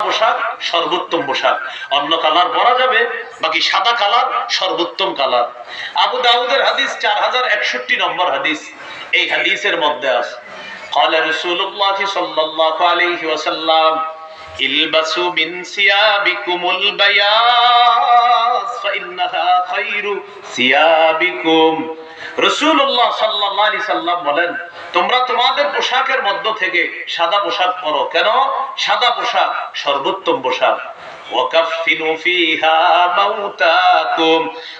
পোশাক সর্বোত্তম পোশাক অন্য কালার পরা যাবে বাকি সাদা কালার সর্বোত্তম কালার আবু দাউদের হাদিস চার হাজার একষট্টি নম্বর হাদিস এই হাদিসের মধ্যে আছে قال رسول الله صلى الله عليه وسلم البسوا من ثيابكم البياض فإنها خير ثيابكم রসুল্লাহ সাল্লাম বলেন, তোমরা তোমাদের পোশাকের মধ্য থেকে সাদা পোশাক পরো। কেন? সাদা পোশাক সর্বোত্তম পোশাক।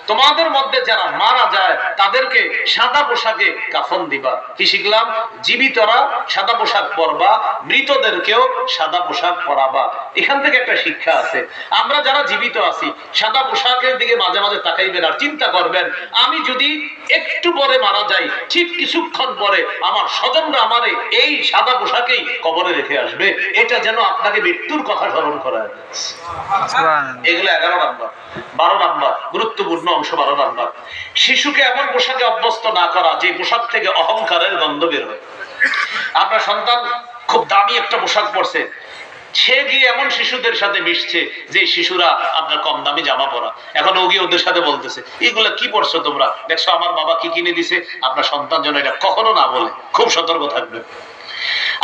তোমাদের মধ্যে যারা মারা যায়, তাদেরকে সাদা পোশাকে কাফন দিবা। কি শিখলাম? জীবিতরা সাদা পোশাক পরবা, মৃতদেরকেও সাদা পোশাক পরাবা। এখান থেকে একটা শিক্ষা আছে। আমরা যারা জীবিত আছি, সাদা পোশাকের দিকে মাঝে মাঝে তাকাইবেন আর চিন্তা করবেন, আমি যদি একটু পরে মারা যাই ঠিক কিছুক্ষণ পরে আমার স্বজনরা আমারে এই সাদা পোশাকেই কবরে রেখে আসবে। এটা যেন আপনাকে মৃত্যুর কথা স্মরণ করায়। এগুলো এগারো নাম্বার, বারো নাম্বার, গুরুত্বপূর্ণ অংশ বারো নাম্বার। শিশুকে এমন পোশাকে অভ্যস্ত না করা যে পোশাক থেকে অহংকারের গন্ধ বের হয়। আপনার সন্তান খুব দামি একটা পোশাক পরছে সে গিয়ে এমন শিশুদের সাথে মিশছে যে শিশুরা আপনার কম দামি জামা পরা। এখন ও গিয়ে ওদের সাথে বলতেছে, এগুলা কি পড়ছো তোমরা? দেখছ আমার বাবা কি কিনে দিছে? আপনার সন্তান যেন এটা কখনো না বলে। খুব সতর্ক থাকবে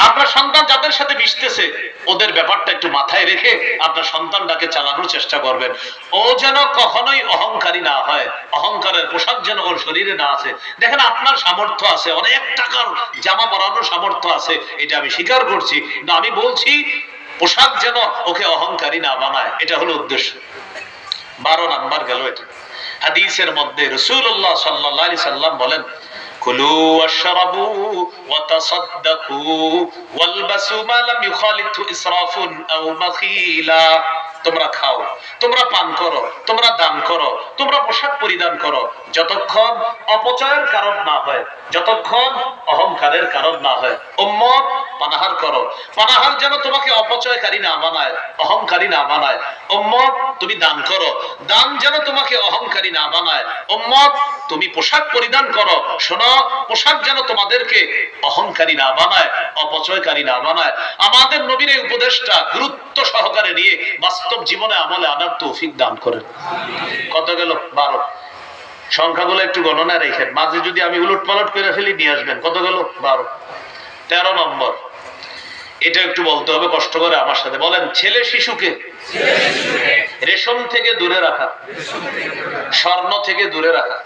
আপনার সন্তান যাদের সাথে মিশতেছে, ওদের ব্যাপারটা একটু মাথায় রেখে আপনার সন্তানটাকে চালানোর চেষ্টা করবেন। ও যেন কখনোই অহংকারী না হয়, অহংকারের পোশাক যেন ওর শরীরে না আছে দেখেন, আপনার সামর্থ্য আছে, অনেক টাকার জামা পরানোর সামর্থ্য আছে, এটা আমি স্বীকার করছি। না, আমি বলছি পোশাক যেন ওকে অহংকারী না বানায়, এটা হলো উদ্দেশ্য। বারো নাম্বার গেল এটা। হাদিসের মধ্যে রসুল্লাহ সাল্লাহ আলি সাল্লাম বলেন, কুলু ইসরাফুন আও তোমরা খাও, তোমরা পান করো, তোমরা দান করো, তোমরা পোশাক পরিধান করো। যতক্ষণ অপচয়ের কারণ না হয়, যতক্ষণ অহংকারের কারণ না হয়, উম্মত, পানাহার করো। পানাহার যেন তোমাকে অপচয়কারী না বানায় অহংকারী না বানায় উম্মত, তুমি দান করো। দান যেন তোমাকে অহংকারী না বানায় উম্মত তুমি পোশাক পরিধান করো। শোনো, পোশাক যেন তোমাদেরকে অহংকারী না বানায়, অপচয়কারী না বানায়। আমাদের নবীর এই উপদেশটা গুরুত্ব সহকারে নিয়ে বাস্তব জীবনে আমলে আনার তৌফিক দান করেন। কত গেল? বারো। সংখ্যাগুলো একটু গণনা রেখেন। মাঝে যদি আমি উলট পালট করে ফেলি, নিয়ে আসবেন। কত গেল? বারো। তেরো নম্বর। এটা একটু বলতে হবে কষ্ট করে আমার সাথে বলেন ছেলে শিশুকে রেশম থেকে দূরে রাখা স্বর্ণ থেকে দূরে রাখা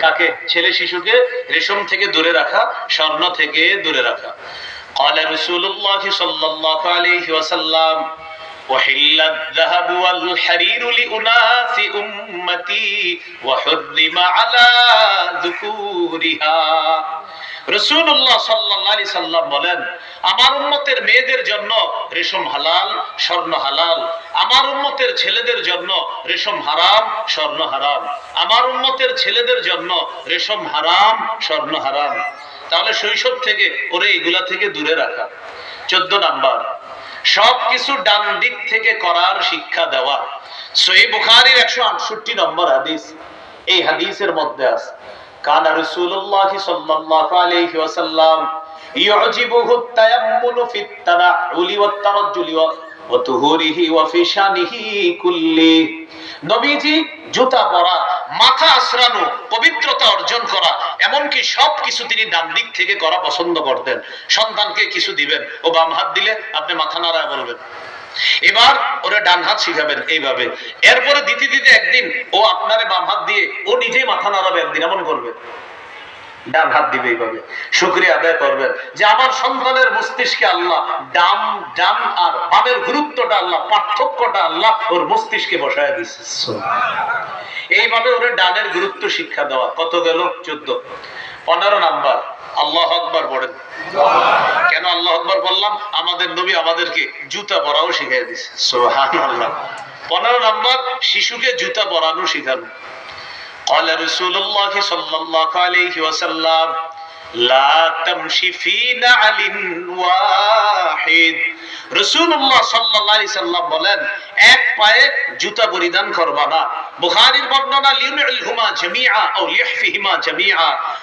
কাকে ছেলে শিশুকে রেশম থেকে দূরে রাখা স্বর্ণ থেকে দূরে রাখা قال رسول الله صلى الله عليه وسلم وحل الذهب والحرير لأناس أمتي وحرم على ذكورها রসুল্লাহ সাল্লাহ সাল্লাম বলেন, আমার উম্মতের মেয়েদের জন্য রেশম হালাল, স্বর্ণ হালাল। আমার উম্মতের ছেলেদের জন্য রেশম হারাম, স্বর্ণ হারাম। আমার উম্মতের ছেলেদের জন্য রেশম হারাম, স্বর্ণ হারাম। তাহলে শৈশব থেকে ওরে এগুলা থেকে দূরে রাখা। চোদ্দ নাম্বার, সবকিছু ডান দিক থেকে করার শিক্ষা দেওয়া। সহি বুখারীর একশো আটষট্টি নম্বর হাদিস। এই হাদিসের মধ্যে আছে কান রাসূলুল্লাহ সাল্লাল্লাহু আলাইহি ওয়াসাল্লাম يعجبه التيمم في التنعل والترجل وطهوره وفي شانه كله নবীজি জুতা পরা মাথা আশ্রানো পবিত্রতা অর্জন করা এমনকি সব কিছু তিনি ডান দিক থেকে করা পছন্দ করতেন সন্তানকে কিছু দিবেন ও বাম হাত দিলে আপনি মাথা নাড়ায় বলবেন এবার ওরা ডান হাত শিখাবেন এইভাবে। এরপরে দিতে দিতে একদিন ও আপনারে বাম হাত দিয়ে ও নিজেই মাথা নাড়াবে একদিন এমন করবে। ডান হাত দিবে এইভাবে। শুক্রিয়া আদায় করবেন যে আমার সন্তানের মস্তিষ্কে আল্লাহ ডাম আর বামের গুরুত্বটা আল্লাহ, পার্থক্যটা আল্লাহ ওর মস্তিষ্কে বসায় এইভাবে ওরে ডানের গুরুত্ব শিক্ষা দেওয়া। কত গেল? চোদ্দ। পনেরো নাম্বার। আল্লাহ আকবর পড়েন কেন আল্লাহ আকবর বললাম আমাদের নবী আমাদেরকে জুতা পরাও শিখিয়ে দিছে সুবহানাল্লাহ পনেরো নাম্বার শিশুকে জুতা পরানো শিখানো قال رسول الله صلى الله عليه وسلم لا تمشي في نعل واحد রাসূলুল্লাহ সাল্লাল্লাহু আলাইহি সাল্লাম বলেন, এক পায়ে জুতা পরিধান করবা না। বুখারীর বর্ণনা লিউনহুমা জামিআ আও লিহফিহিমা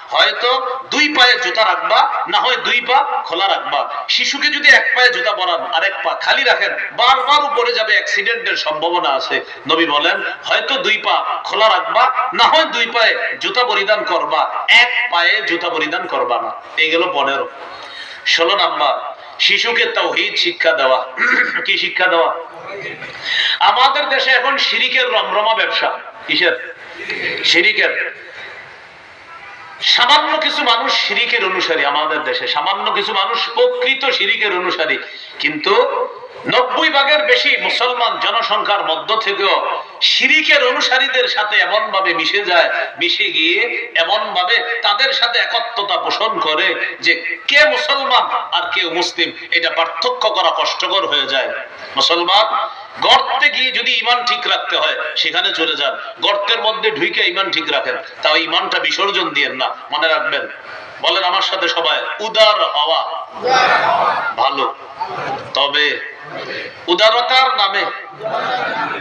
হয়তো দুই পায়ে জুতা রাখবা, না হয় দুই পা খোলা রাখবা। শিশুকে যদি এক পায়ে জুতা পরান আর এক পা খালি রাখেন, বারবার উপরে যাবে, অ্যাক্সিডেন্টের সম্ভাবনা আছে। নবী বলেন, হয়তো দুই পা খোলা রাখবা, না হয় দুই পায়ে জুতা পরিধান করবা। এক পায়ে জুতা পরিধান করবা না। এই গেল পনেরো। ষোলো নাম্বার শিশুকে তৌহিদ শিক্ষা দেওয়া। কি শিক্ষা দেওয়া? আমাদের দেশে এখন শিরিকের রমরমা ব্যবসা। কিসের? শিরিকের। সামান্য কিছু মানুষ শিরিকের অনুসারী আমাদের দেশে, সামান্য কিছু মানুষ প্রকৃত শিরিকের অনুসারী। কিন্তু নব্বই ভাগের বেশি মুসলমান জনসংখ্যার মধ্য থেকেও শিরিকের অনুসারীদের সাথে এমন ভাবে মিশে যায়, মিশে গিয়ে এমন ভাবে তাদের সাথে একত্রতা পোষণ করে যে কে মুসলমান আর কে মুসলিম, এটা পার্থক্য করা কষ্টকর হয়ে যায়। মুসলমান গর্তে গিয়ে যদি ইমান ঠিক রাখতে হয়, সেখানে চলে যান। গর্তের মধ্যে ঢুকে ইমান ঠিক রাখেন। তাও ইমানটা বিসর্জন দিয়েন না, মনে রাখবেন। বলেন আমার সাথে সবাই, উদার হওয়া। ভালো। তবে উদারতার নামে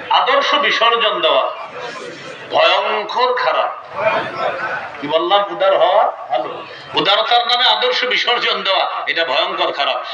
আদর্শ বিসর্জন দেওয়া ভয়ঙ্কর খারাপ। কি বললাম? উদার হওয়া, ভালো। উদারতার নামে আদর্শ বিসর্জন দেওয়া, এটা ভয়ঙ্কর খারাপ।